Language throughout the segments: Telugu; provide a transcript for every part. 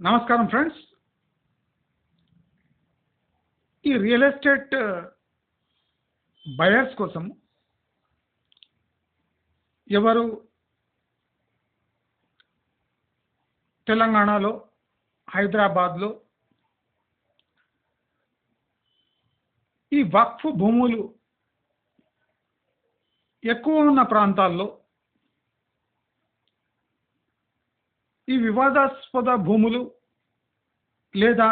నమస్కారం ఫ్రెండ్స్ ఈ రియల్ ఎస్టేట్ బయర్స్ కోసం ఎవరు తెలంగాణలో హైదరాబాద్లో ఈ వక్ఫ్ భూములు ఎక్కువ ఉన్న ప్రాంతాల్లో ఈ వివాదాస్పద భూములు లేదా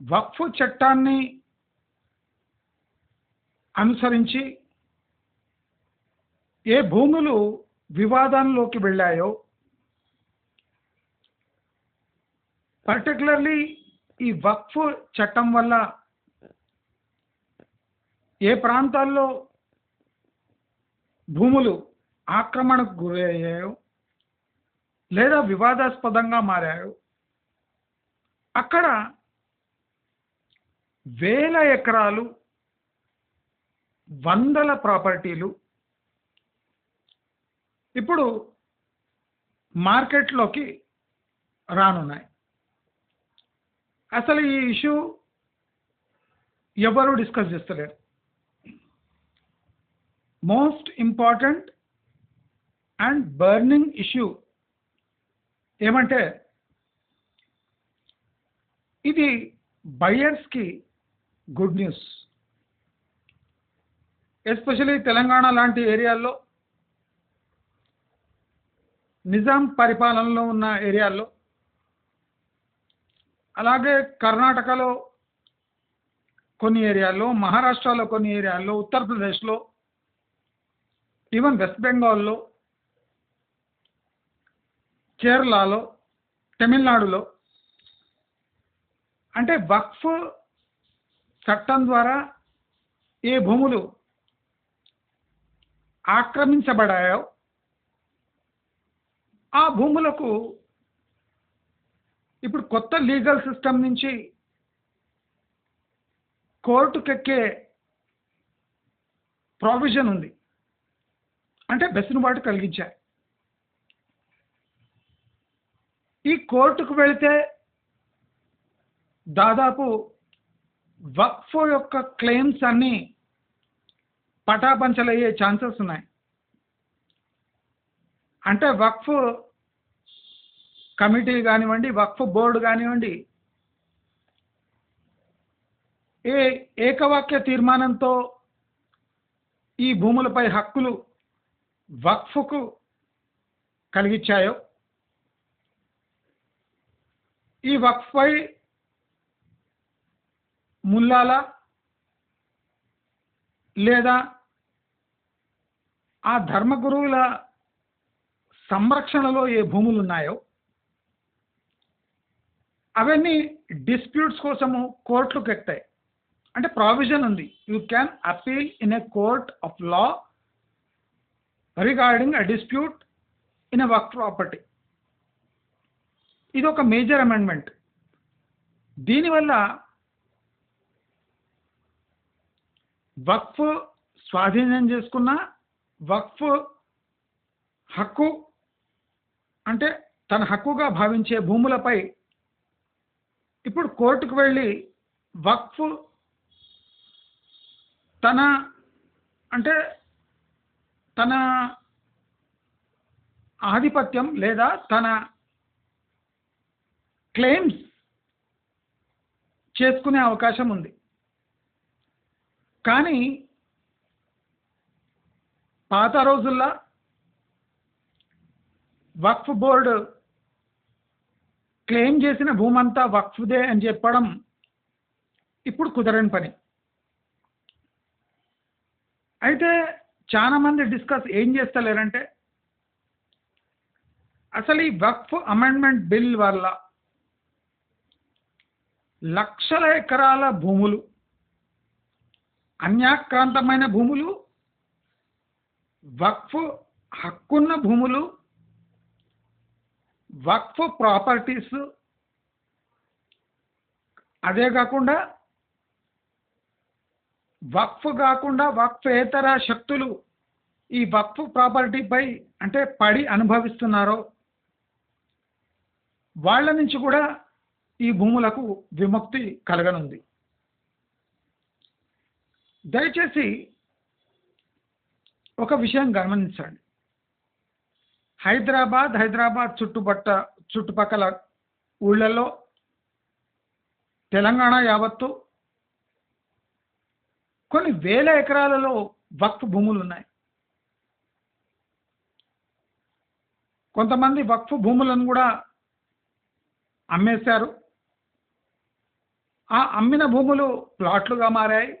వక్ఫ్ చట్టాన్ని అనుసరించి ఏ భూములు వివాదంలోకి వెళ్ళాయో పర్టికులర్లీ ఈ వక్ఫ్ చట్టం వల్ల ఏ ప్రాంతాల్లో భూములు ఆక్రమణకు గురయ్యాయో లేదా వివాదాస్పదంగా మారాయో అక్కడ వేల ఎకరాలు వందల ప్రాపర్టీలు. ఇప్పుడు మార్కెట్లోకి రానున్నాయి. అసలు ఈ ఇష్యూ ఎవరు డిస్కస్ చేస్తలేరు. Most important and burning issue ఏమంటే ఇది బయర్స్కి గుడ్ న్యూస్. ఎస్పెషలీ తెలంగాణ లాంటి ఏరియాల్లో నిజాం పరిపాలనలో ఉన్న ఏరియాల్లో అలాగే కర్ణాటకలో కొన్ని ఏరియాల్లో మహారాష్ట్రలో కొన్ని ఏరియాల్లో ఉత్తరప్రదేశ్లో ఈవెన్ వెస్ట్ బెంగాల్లో కేరళలో తమిళనాడులో. అంటే వక్ఫ్ చట్టం ద్వారా ఏ భూములు ఆక్రమించబడాయో ఆ భూములకు ఇప్పుడు కొత్త లీగల్ సిస్టమ్ నుంచి కోర్టుకెక్కే ప్రావిజన్ ఉంది. అంటే వెసులుబాటు కలిగించారు. ఈ కోర్టుకు వెళితే దాదాపు వక్ఫ్ యొక్క క్లెయిమ్స్ అన్నీ పటాపంచలయ్యే ఛాన్సెస్ ఉన్నాయి. అంటే వక్ఫ్ కమిటీ కానివ్వండి వక్ఫ్ బోర్డు కానివ్వండి ఏ ఏకవాక్య తీర్మానంతో ఈ భూములపై హక్కులు వక్ఫ్కు కలిగించాయో ఈ వక్ఫై ముల్లాల లేదా ఆ ధర్మగురువుల సంరక్షణలో ఏ భూములు ఉన్నాయో అవన్నీ డిస్ప్యూట్స్ కోసము కోర్టులకు ఎక్కుతాయి అంటే ప్రావిజన్ ఉంది. You can appeal in a court of law regarding a dispute in a work property ఇది ఒక మేజర్ అమెండ్మెంట్. దీనివల్ల వక్ఫ్ స్వాధీనం చేసుకున్న వక్ఫ్ హక్కు అంటే తన హక్కుగా భావించే భూములపై ఇప్పుడు కోర్టుకు వెళ్ళి వక్ఫ్ తన అంటే తన ఆధిపత్యం లేదా తన క్లెయిమ్స్ చేసుకునే అవకాశం ఉంది. కానీ పాత రోజుల్లో వక్ఫ్ బోర్డు క్లెయిమ్ చేసిన భూమంతా వక్ఫ్దే అని చెప్పడం ఇప్పుడు కుదరని పని. అయితే చాలా మంది డిస్కస్ ఏం చేస్తలేరంటే అసలు ఈ వక్ఫ్ అమెండ్మెంట్ బిల్ వల్ల లక్షల ఎకరాల భూములు అన్యాక్రాంతమైన భూములు వక్ఫ్ హక్కున్న భూములు వక్ఫ్ ప్రాపర్టీస్ అదే కాకుండా వక్ఫ్ కాకుండా వక్ఫేతర శక్తులు ఈ వక్ఫ్ ప్రాపర్టీపై అంటే పడి అనుభవిస్తున్నారో వాళ్ళ నుంచి కూడా ఈ భూములకు విముక్తి కలగనుంది. దయచేసి ఒక విషయం గమనించండి. హైదరాబాద్ హైదరాబాద్ చుట్టుపట్ట చుట్టుపక్కల ఊళ్ళల్లో తెలంగాణ యావత్తు కొన్ని వేల ఎకరాలలో వక్ఫ్ భూములు ఉన్నాయి. కొంతమంది వక్ఫ్ భూములను కూడా అమ్మేశారు. ఆ అమ్మిన భూములు ప్లాట్లుగా మారాయి.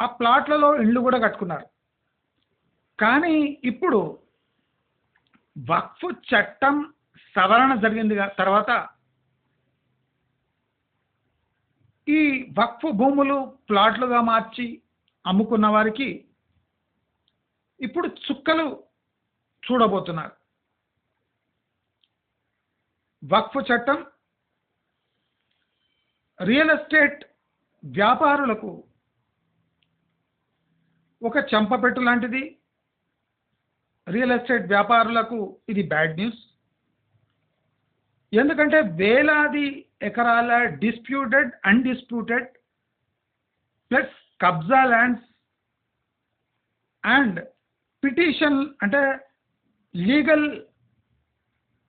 ఆ ప్లాట్లలో ఇండ్లు కూడా కట్టుకున్నారు. కానీ ఇప్పుడు వక్ఫ్ చట్టం సవరణ జరిగింది తర్వాత ఈ వక్ఫ్ భూములు ప్లాట్లుగా మార్చి అమ్ముకున్న వారికి ఇప్పుడు చుక్కలు చూడబోతున్నారు. వక్ఫ్ చట్టం రియల్ ఎస్టేట్ వ్యాపారులకు ఒక చెంపపెట్టు లాంటిది. రియల్ ఎస్టేట్ వ్యాపారులకు ఇది బ్యాడ్ న్యూస్. ఎందుకంటే వేలాది ఎకరాల డిస్ప్యూటెడ్ అన్డిస్ప్యూటెడ్ ప్లస్ కబ్జా ల్యాండ్స్ అండ్ పిటిషన్ అంటే లీగల్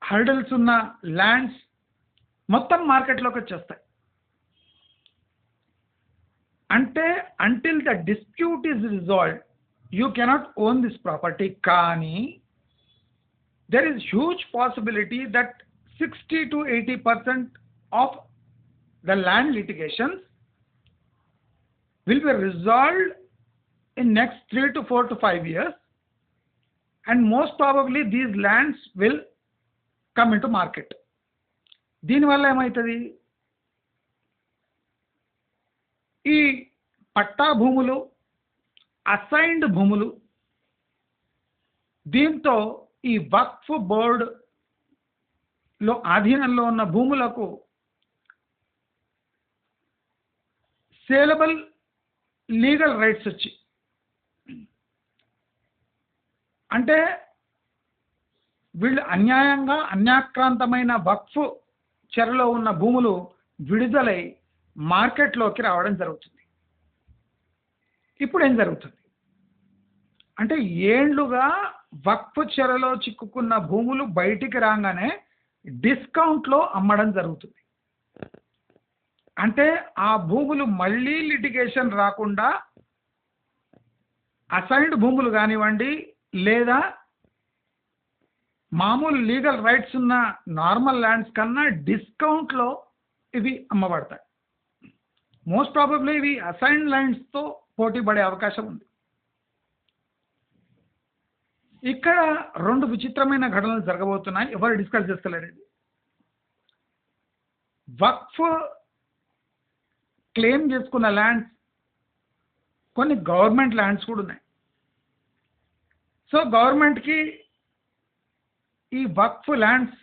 హర్డల్స్ ఉన్న ల్యాండ్స్ మొత్తం మార్కెట్లోకి వచ్చేస్తాయి. అంటే until the dispute is resolve you cannot own this property కానీ there is huge possibility that 60 to 80 percent of the land litigations will be resolved in next three to four to five years and most probably these lands will come into market దీనివల్ల ఏమవుతుంది ఈ పట్టా భూములు అసైన్డ్ భూములు దీంతో ఈ వక్ఫ్ బోర్డు లో ఆధీనంలో ఉన్న భూములకు సేలబుల్ లీగల్ రైట్స్ వచ్చి అంటే వీళ్ళు అన్యాయంగా అన్యాక్రాంతమైన వక్ఫ్ చెరలో ఉన్న భూములు విడుదలై మార్కెట్లోకి రావడం జరుగుతుంది. ఇప్పుడు ఏం జరుగుతుంది? అంటే ఏండ్లుగా వక్ఫ్ చెరలో చిక్కుకున్న భూములు బయటికి రాగానే డిస్కౌంట్లో అమ్మడం జరుగుతుంది. అంటే ఆ భూములు మళ్ళీ లిటిగేషన్ రాకుండా అసైన్డ్ భూములు కానివ్వండి లేదా మామూలు లీగల్ రైట్స్ ఉన్న నార్మల్ ల్యాండ్స్ కన్నా డిస్కౌంట్లో ఇవి అమ్మబడతాయి. మోస్ట్ ప్రాబబ్లీ ఇవి అసైన్డ్ ల్యాండ్స్తో పోటీ పడే అవకాశం ఉంది. ఇక్కడ రెండు విచిత్రమైన ఘటనలు జరగబోతున్నాయి. ఎవరు డిస్కస్ చేస్తలేరు ఇది. వక్ఫ్ క్లెయిమ్ చేసుకున్న ల్యాండ్స్ కొన్ని గవర్నమెంట్ ల్యాండ్స్ కూడా ఉన్నాయి. సో గవర్నమెంట్కి ఈ వక్ఫ్ ల్యాండ్స్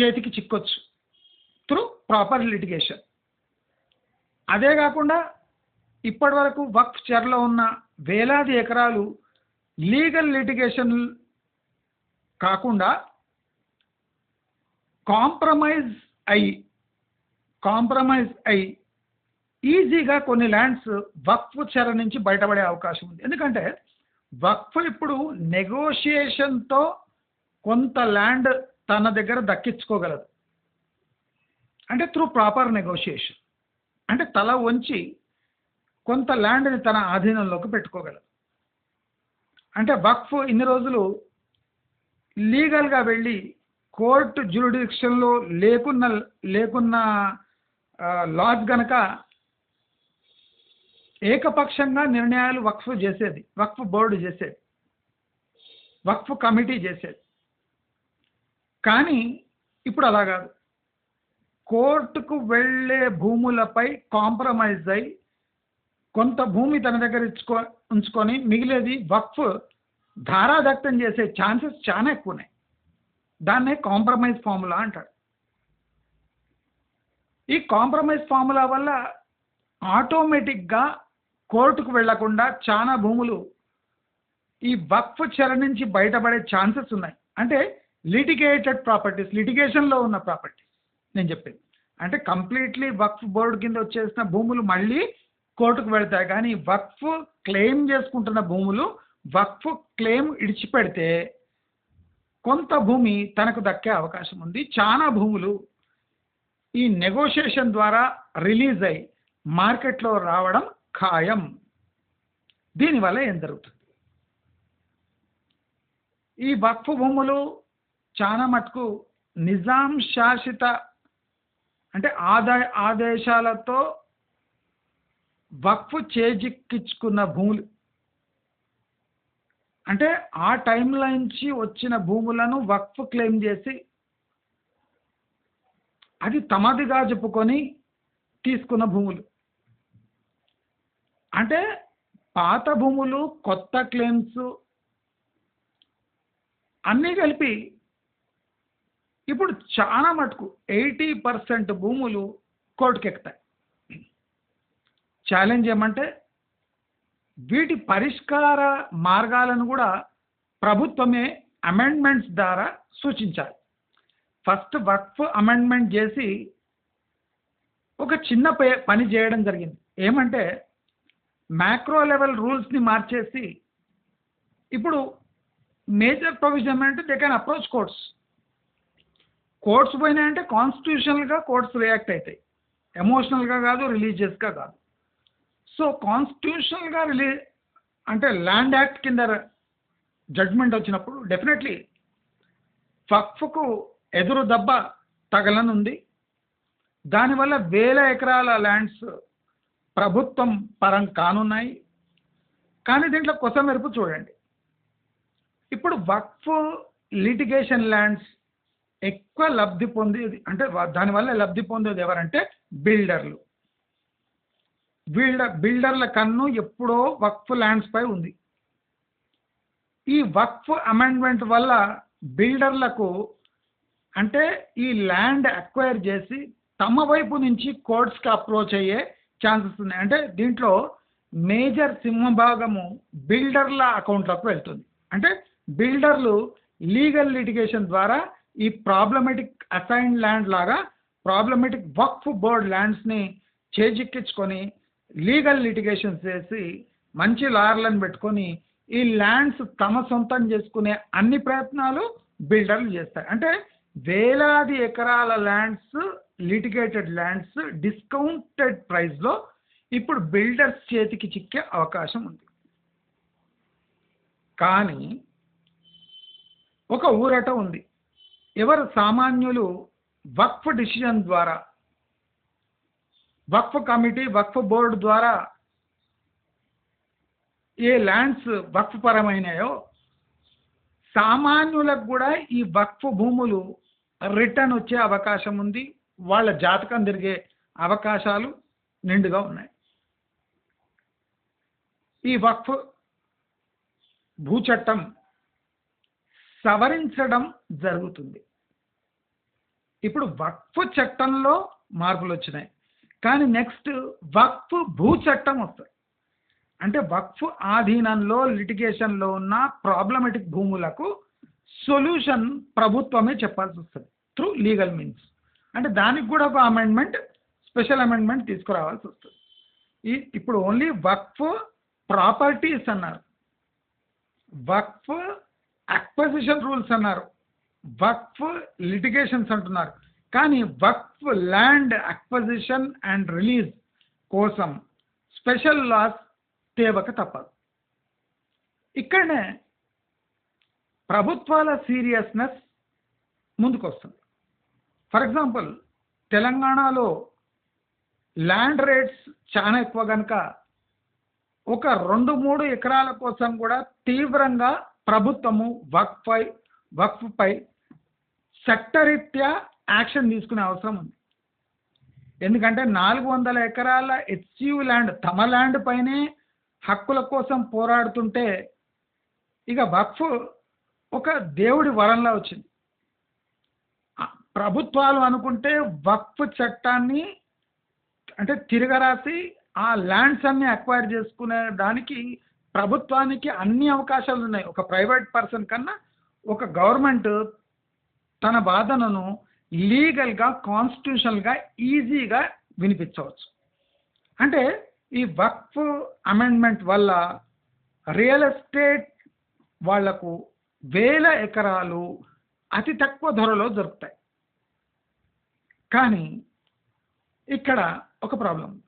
చేతికి చిక్కొచ్చు. Through proper litigation. అదే కాకుండా ఇప్పటి వరకు వక్ఫ్ చెరలో ఉన్న వేలాది ఎకరాలు లీగల్ లిటిగేషన్ కాకుండా కాంప్రమైజ్ అయి కాంప్రమైజ్ అయి ఈజీగా కొన్ని ల్యాండ్స్ వక్ఫ్ చెర నుంచి బయటపడే అవకాశం ఉంది. ఎందుకంటే వక్ఫ్ ఇప్పుడు నెగోషియేషన్తో కొంత ల్యాండ్ తన దగ్గర దక్కించుకోగలదు. అంటే త్రూ ప్రాపర్ నెగోషియేషన్. అంటే తల వంచి కొంత ల్యాండ్ని తన ఆధీనంలోకి పెట్టుకోగలదు. అంటే వక్ఫ్ ఇన్ని రోజులు లీగల్గా వెళ్ళి కోర్టు జ్యూరిడిక్షన్లో లేకున్న లేకున్న లాస్ గనక ఏకపక్షంగా నిర్ణయాలు వక్ఫ్ చేసేది వక్ఫ్ బోర్డు చేసేది వక్ఫ్ కమిటీ చేసేది. కానీ ఇప్పుడు అలా కాదు. కోర్టుకు వెళ్ళే భూములపై కాంప్రమైజ్ అయి కొంత భూమి తన దగ్గర ఇచ్చుకో ఉంచుకొని మిగిలేది వక్ఫ్ ధారాదత్తం చేసే ఛాన్సెస్ చాలా ఎక్కువ ఉన్నాయి దాన్నే కాంప్రమైజ్ ఫార్ములా అంటాడు ఈ కాంప్రమైజ్ ఫార్ములా వల్ల ఆటోమేటిక్గా కోర్టుకు వెళ్ళకుండా చాలా భూములు ఈ వక్ఫ్ చెర నుంచి బయటపడే ఛాన్సెస్ ఉన్నాయి. అంటే లిటిగేటెడ్ ప్రాపర్టీస్ లిటిగేషన్లో ఉన్న ప్రాపర్టీస్. నేను చెప్పింది. అంటే కంప్లీట్లీ వక్ఫ్ బోర్డు కింద వచ్చేసిన భూములు మళ్ళీ కోర్టుకు వెళ్తాయి. కానీ వక్ఫ్ క్లెయిమ్ చేసుకుంటున్న భూములు వక్ఫ్ క్లెయిమ్ ఇడిచిపెడితే కొంత భూమి తనకు దక్కే అవకాశం ఉంది. చాలా భూములు ఈ నెగోషియేషన్ ద్వారా రిలీజ్ అయి మార్కెట్లో రావడం ఖాయం. దీనివల్ల ఏం జరుగుతుంది? ఈ వక్ఫ్ భూములు చాలా మటుకు నిజాం శాసిత అంటే ఆదాయ ఆదేశాలతో వక్ఫ్ చేజిక్కించుకున్న భూములు అంటే ఆ టైంలో నుంచి వచ్చిన భూములను వక్ఫ్ క్లెయిమ్ చేసి అది తమదిగా చెప్పుకొని తీసుకున్న భూములు. అంటే పాత భూములు కొత్త క్లెయిమ్స్ అన్నీ కలిపి ఇప్పుడు చాలా మటుకు ఎయిటీ పర్సెంట్ భూములు కోర్టుకు ఛాలెంజ్ ఏమంటే వీటి పరిష్కార మార్గాలను కూడా ప్రభుత్వమే అమెండ్మెంట్స్ ద్వారా సూచించాలి. ఫస్ట్ వక్ఫ్ అమెండ్మెంట్ చేసి ఒక చిన్న పని చేయడం జరిగింది. ఏమంటే మ్యాక్రో లెవెల్ రూల్స్ని మార్చేసి ఇప్పుడు మేజర్ ప్రొవిజన్ ఏమంటే they can approach courts courts పోయినాయంటే కాన్స్టిట్యూషనల్గా కోర్ట్స్ రియాక్ట్ అవుతాయి ఎమోషనల్గా కాదు రిలీజియస్గా కాదు. సో కాన్స్టిట్యూషనల్గా రిలీ అంటే ల్యాండ్ యాక్ట్ కింద జడ్జ్మెంట్ వచ్చినప్పుడు డెఫినెట్లీ ఫక్ఫ్కు ఎదురు దెబ్బ తగలనుంది. దానివల్ల వేల ఎకరాల ల్యాండ్స్ ప్రభుత్వం పరం కానున్నాయి. కానీ దీంట్లో కొత్త మెరుపు చూడండి. ఇప్పుడు వక్ఫ్ లిటిగేషన్ ల్యాండ్స్ ఎక్కువ లబ్ధి పొందేది అంటే దానివల్ల లబ్ధి పొందేది ఎవరంటే బిల్డర్లు. బిల్డర్ బిల్డర్ల కన్ను ఎప్పుడో వక్ఫ్ ల్యాండ్స్ పై ఉంది. ఈ వక్ఫ్ అమెండ్మెంట్ వల్ల బిల్డర్లకు అంటే ఈ ల్యాండ్ అక్వైర్ చేసి తమ వైపు నుంచి కోర్ట్స్కి అప్రోచ్ అయ్యే ఛాన్సెస్ ఉన్నాయి. అంటే దీంట్లో మేజర్ సింహభాగము బిల్డర్ల అకౌంట్లకు వెళ్తుంది. అంటే బిల్డర్లు లీగల్ లిటిగేషన్ ద్వారా ఈ ప్రాబ్లమెటిక్ అసైన్ ల్యాండ్ లాగా ప్రాబ్లమెటిక్ వక్ఫ్ బోర్డ్ ల్యాండ్స్ని చేజిక్కించుకొని లీగల్ లిటిగేషన్ చేసి మంచి లాయర్లను పెట్టుకొని ఈ ల్యాండ్స్ తమ సొంతం చేసుకునే అన్ని ప్రయత్నాలు బిల్డర్లు చేస్తారు అంటే వేలాది ఎకరాల ల్యాండ్స్ లిటిగేటెడ్ ల్యాండ్స్ డిస్కౌంటెడ్ ప్రైస్లో ఇప్పుడు బిల్డర్స్ చేతికి చిక్కే అవకాశం ఉంది. కానీ ఒక ఊరట ఉంది. ఎవరు సామాన్యులు వక్ఫ్ డిసిజన్ ద్వారా వక్ఫ్ కమిటీ వక్ఫ్ బోర్డు ద్వారా ఏ ల్యాండ్స్ వక్ఫ్ పరమైనాయో సామాన్యులకు కూడా ఈ వక్ఫ్ భూములు రిటర్న్ వచ్చే అవకాశం ఉంది. వాళ్ళ జాతకం తిరిగే అవకాశాలు నిండుగా ఉన్నాయి. ఈ వక్ఫ్ భూచట్టం సవరించడం జరుగుతుంది. ఇప్పుడు వక్ఫ్ చట్టంలో మార్పులు వచ్చినాయి. కానీ నెక్స్ట్ వక్ఫ్ భూ చట్టం వస్తుంది. అంటే వక్ఫ్ ఆధీనంలో లిటిగేషన్లో ఉన్న ప్రాబ్లమెటిక్ భూములకు సొల్యూషన్ ప్రభుత్వమే చెప్పాల్సి వస్తుంది. Through legal means. అంటే దానికి కూడా ఒక అమెండ్మెంట్ స్పెషల్ అమెండ్మెంట్ తీసుకురావాల్సి వస్తుంది. ఈ ఇప్పుడు ఓన్లీ వక్ఫ్ ప్రాపర్టీస్ అన్నారు. వక్ఫ్ అక్వజిషన్ రూల్స్ అన్నారు. వక్ఫ్ లిటిగేషన్స్ అంటున్నారు. కానీ వక్ఫ్ ల్యాండ్ అక్వజిషన్ అండ్ రిలీజ్ కోసం స్పెషల్ లాస్ తేవక తప్పదు. ఇక్కడనే ప్రభుత్వాల సీరియస్నెస్ ముందుకొస్తుంది. ఫర్ ఎగ్జాంపుల్ తెలంగాణలో ల్యాండ్ రేట్స్ చాలా ఎక్కువ కనుక ఒక రెండు మూడు ఎకరాల కోసం కూడా తీవ్రంగా ప్రభుత్వము వక్ఫై వక్ఫ్పై చట్టరీత్యా యాక్షన్ తీసుకునే అవసరం ఉంది. ఎందుకంటే నాలుగు వందల ఎకరాల హెచ్యు ల్యాండ్ తమ ల్యాండ్ పైనే హక్కుల కోసం పోరాడుతుంటే ఇక వక్ఫ్ ఒక దేవుడి వరంలా వచ్చింది. ప్రభుత్వాలు అనుకుంటే వక్ఫ్ చట్టాన్ని అంటే తిరగరాసి ఆ ల్యాండ్స్ అన్ని అక్వైర్ చేసుకునే దానికి ప్రభుత్వానికి అన్ని అవకాశాలు ఉన్నాయి ఒక ప్రైవేట్ పర్సన్ కన్నా ఒక గవర్నమెంట్ తన వాదనను లీగల్గా కాన్స్టిట్యూషనల్గా ఈజీగా వినిపించవచ్చు. అంటే ఈ వక్ఫ్ అమెండ్మెంట్ వల్ల రియల్ ఎస్టేట్ వాళ్ళకు వేల ఎకరాలు అతి తక్కువ ధరలో దొరుకుతాయి. కానీ ఇక్కడ ఒక ప్రాబ్లం.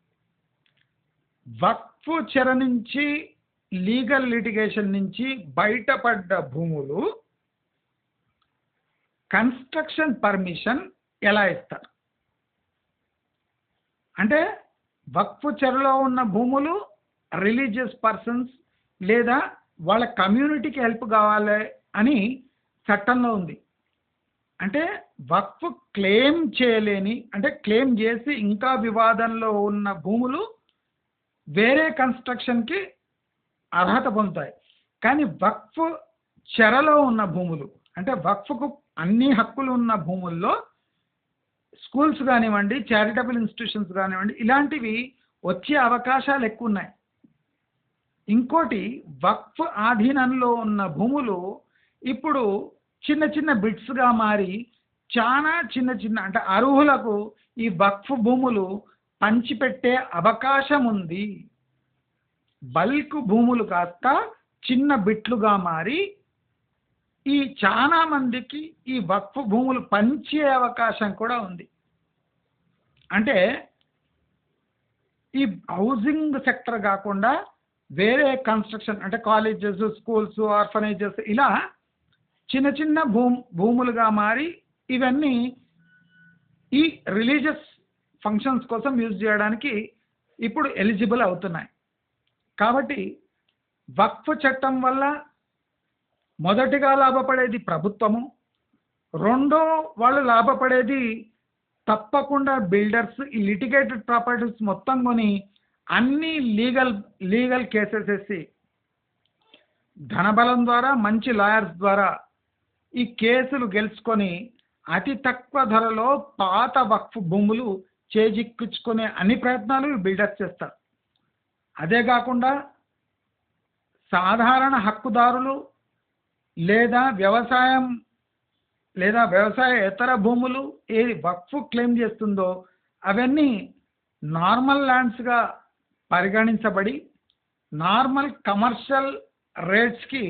వక్ఫ్ చెర నుంచి లీగల్ లిటిగేషన్ నుంచి బయటపడ్డ భూములు కన్స్ట్రక్షన్ పర్మిషన్ ఎలా ఇస్తారు? అంటే వక్ఫ్ చెరలో ఉన్న భూములు రిలీజియస్ పర్సన్స్ లేదా వాళ్ళ కమ్యూనిటీకి హెల్ప్ కావాలి అని చట్టంలో ఉంది. అంటే వక్ఫ్ క్లెయిమ్ చేయలేని అంటే క్లెయిమ్ చేసి ఇంకా వివాదంలో ఉన్న భూములు వేరే కన్స్ట్రక్షన్కి అర్హత పొందుతాయి. కానీ వక్ఫ్ చెరలో ఉన్న భూములు అంటే వక్ఫ్కు అన్ని హక్కులు ఉన్న భూముల్లో స్కూల్స్ కానివ్వండి చారిటబుల్ ఇన్స్టిట్యూషన్స్ కానివ్వండి ఇలాంటివి వచ్చే అవకాశాలు ఎక్కువ ఉన్నాయి ఇంకోటి వక్ఫ్ ఆధీనంలో ఉన్న భూములు ఇప్పుడు చిన్న చిన్న బిట్స్గా మారి చాలా చిన్న చిన్న అంటే అర్హులకు ఈ వక్ఫ్ భూములు పంచిపెట్టే అవకాశం ఉంది. బల్క్ భూములు కాస్త చిన్న బిట్లుగా మారి ఈ చాలా మందికి ఈ వక్ఫ్ భూములు పంచే అవకాశం కూడా ఉంది. అంటే ఈ హౌసింగ్ సెక్టర్ కాకుండా వేరే కన్స్ట్రక్షన్ అంటే కాలేజెస్ స్కూల్స్ ఆర్ఫనేజెస్ ఇలా చిన్న చిన్న భూ భూములుగా మారి ఇవన్నీ ఈ రిలీజియస్ ఫంక్షన్స్ కోసం యూజ్ చేయడానికి ఇప్పుడు ఎలిజిబుల్ అవుతున్నాయి. కాబట్టి వక్ఫ్ చట్టం వల్ల మొదటిగా లాభపడేది ప్రభుత్వము రెండో వాళ్ళు లాభపడేది తప్పకుండా బిల్డర్స్ ఈ లిటిగేటెడ్ ప్రాపర్టీస్ మొత్తం కొని అన్ని లీగల్ లీగల్ కేసెస్ వేసి ధనబలం ద్వారా మంచి లాయర్స్ ద్వారా ఈ కేసులు గెలుచుకొని అతి తక్కువ ధరలో పాత వక్ఫ్ భూములు చేజిక్కించుకునే అన్ని ప్రయత్నాలు బిల్డర్స్ చేస్తారు. అదే కాకుండా సాధారణ హక్కుదారులు లేదా వ్యవసాయం లేదా వ్యవసాయ ఇతర భూములు ఏది వక్ఫ్ క్లెయిమ్ చేస్తుందో అవన్నీ నార్మల్ ల్యాండ్స్గా పరిగణించబడి నార్మల్ కమర్షియల్ రేట్స్కి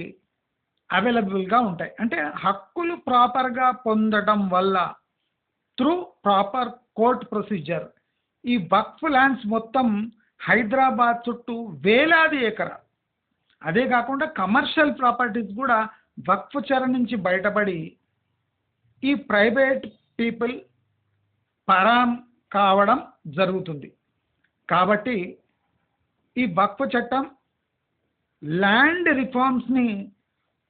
అవైలబుల్గా ఉంటాయి. అంటే హక్కులు ప్రాపర్గా పొందడం వల్ల త్రూ ప్రాపర్ కోర్ట్ ప్రొసీజర్ ఈ వక్ఫ్ ల్యాండ్స్ మొత్తం హైదరాబాద్ చుట్టూ వేలాది ఎకరా అదే కాకుండా కమర్షియల్ ప్రాపర్టీస్ కూడా వక్ఫ్ చెర నుంచి బయటపడి ఈ ప్రైవేట్ పీపుల్ పరాం కావడం జరుగుతుంది. కాబట్టి ఈ వక్ఫ్ చట్టం ల్యాండ్ రిఫార్మ్స్ని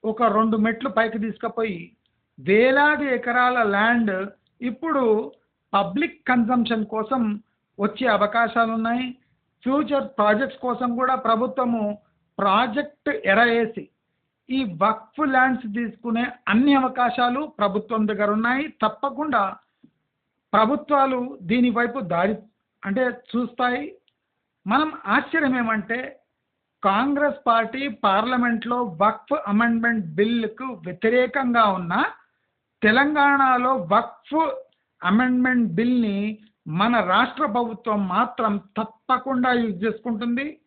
ఒక రెండు మెట్లు పైకి తీసుకుపోయి వేలాది ఎకరాల ల్యాండ్ ఇప్పుడు పబ్లిక్ కన్సంప్షన్ కోసం వచ్చే అవకాశాలు ఉన్నాయి. ఫ్యూచర్ ప్రాజెక్ట్స్ కోసం కూడా ప్రభుత్వము ప్రాజెక్ట్ ఎరవేసి ఈ వక్ఫ్ ల్యాండ్స్ తీసుకునే అన్ని అవకాశాలు ప్రభుత్వం దగ్గర ఉన్నాయి. తప్పకుండా ప్రభుత్వాలు దీని వైపు దారి అంటే చూస్తాయి. మనం ఆశ్చర్యం ఏమంటే కాంగ్రెస్ పార్టీ పార్లమెంట్లో వక్ఫ్ అమెండ్మెంట్ బిల్లుకు వ్యతిరేకంగా ఉన్న తెలంగాణలో వక్ఫ్ అమెండ్మెంట్ బిల్ని మన రాష్ట్ర ప్రభుత్వం మాత్రం తప్పకుండా యూజ్ చేసుకుంటుంది.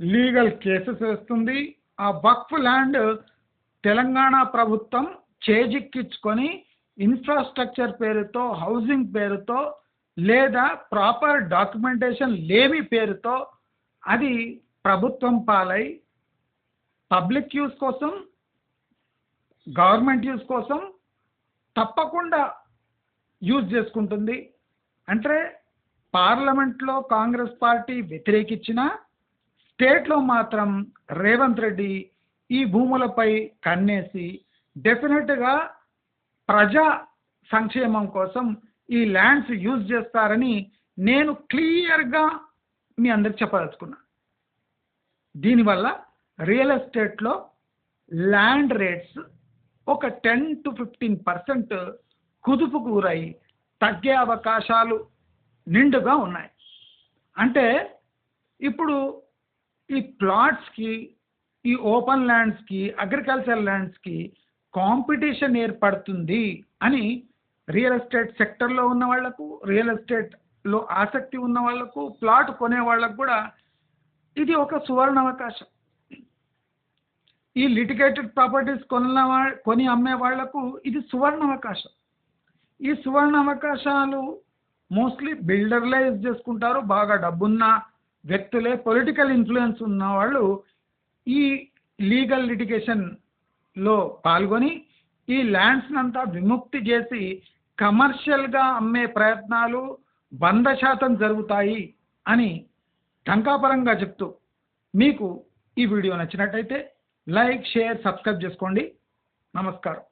లీగల్ కేసెస్ వేస్తుంది. ఆ వక్ఫ్ ల్యాండ్ తెలంగాణ ప్రభుత్వం చేజిక్కించుకొని ఇన్ఫ్రాస్ట్రక్చర్ పేరుతో హౌసింగ్ పేరుతో లేదా ప్రాపర్ డాక్యుమెంటేషన్ లేమి పేరుతో అది ప్రభుత్వం పాలై పబ్లిక్ యూస్ కోసం గవర్నమెంట్ యూస్ కోసం తప్పకుండా యూజ్ చేసుకుంటుంది. అంటే పార్లమెంట్లో కాంగ్రెస్ పార్టీ వ్యతిరేకించిన స్టేట్లో మాత్రం రేవంత్ రెడ్డి ఈ భూములపై కన్నేసి డెఫినెట్గా ప్రజా సంక్షేమం కోసం ఈ ల్యాండ్స్ యూజ్ చేస్తారని నేను క్లియర్గా మీ అందరికి చెప్పదలుచుకున్నా. దీనివల్ల రియల్ ఎస్టేట్లో ల్యాండ్ రేట్స్ ఒక టెన్ టు ఫిఫ్టీన్ పర్సెంట్ కుదుపు కూరై తగ్గే అవకాశాలు నిండుగా ఉన్నాయి. అంటే ఇప్పుడు ఈ ప్లాట్స్కి ఈ ఓపెన్ ల్యాండ్స్కి అగ్రికల్చర్ ల్యాండ్స్కి కాంపిటీషన్ ఏర్పడుతుంది అని రియల్ ఎస్టేట్ సెక్టర్లో ఉన్న వాళ్ళకు రియల్ ఎస్టేట్లో ఆసక్తి ఉన్న వాళ్ళకు ప్లాట్ కొనే వాళ్ళకు కూడా ఇది ఒక సువర్ణ అవకాశం. ఈ లిటిగేటెడ్ ప్రాపర్టీస్ కొన్న కొని అమ్మే వాళ్ళకు ఇది సువర్ణ అవకాశం. ఈ సువర్ణ అవకాశాలు మోస్ట్లీ బిల్డర్లే యూజ్ చేసుకుంటారు బాగా డబ్బున్న వ్యక్తులే పొలిటికల్ ఇన్ఫ్లుయెన్స్ ఉన్న వాళ్ళు ఈ లీగల్ లిటిగేషన్లో పాల్గొని ఈ ల్యాండ్స్ని అంతా విముక్తి చేసి కమర్షియల్గా అమ్మే ప్రయత్నాలు వంద శాతం జరుగుతాయి అని టంకాపరంగా చెప్తూ మీకు ఈ వీడియో నచ్చినట్టయితే లైక్ షేర్ సబ్స్క్రైబ్ చేసుకోండి. నమస్కారం.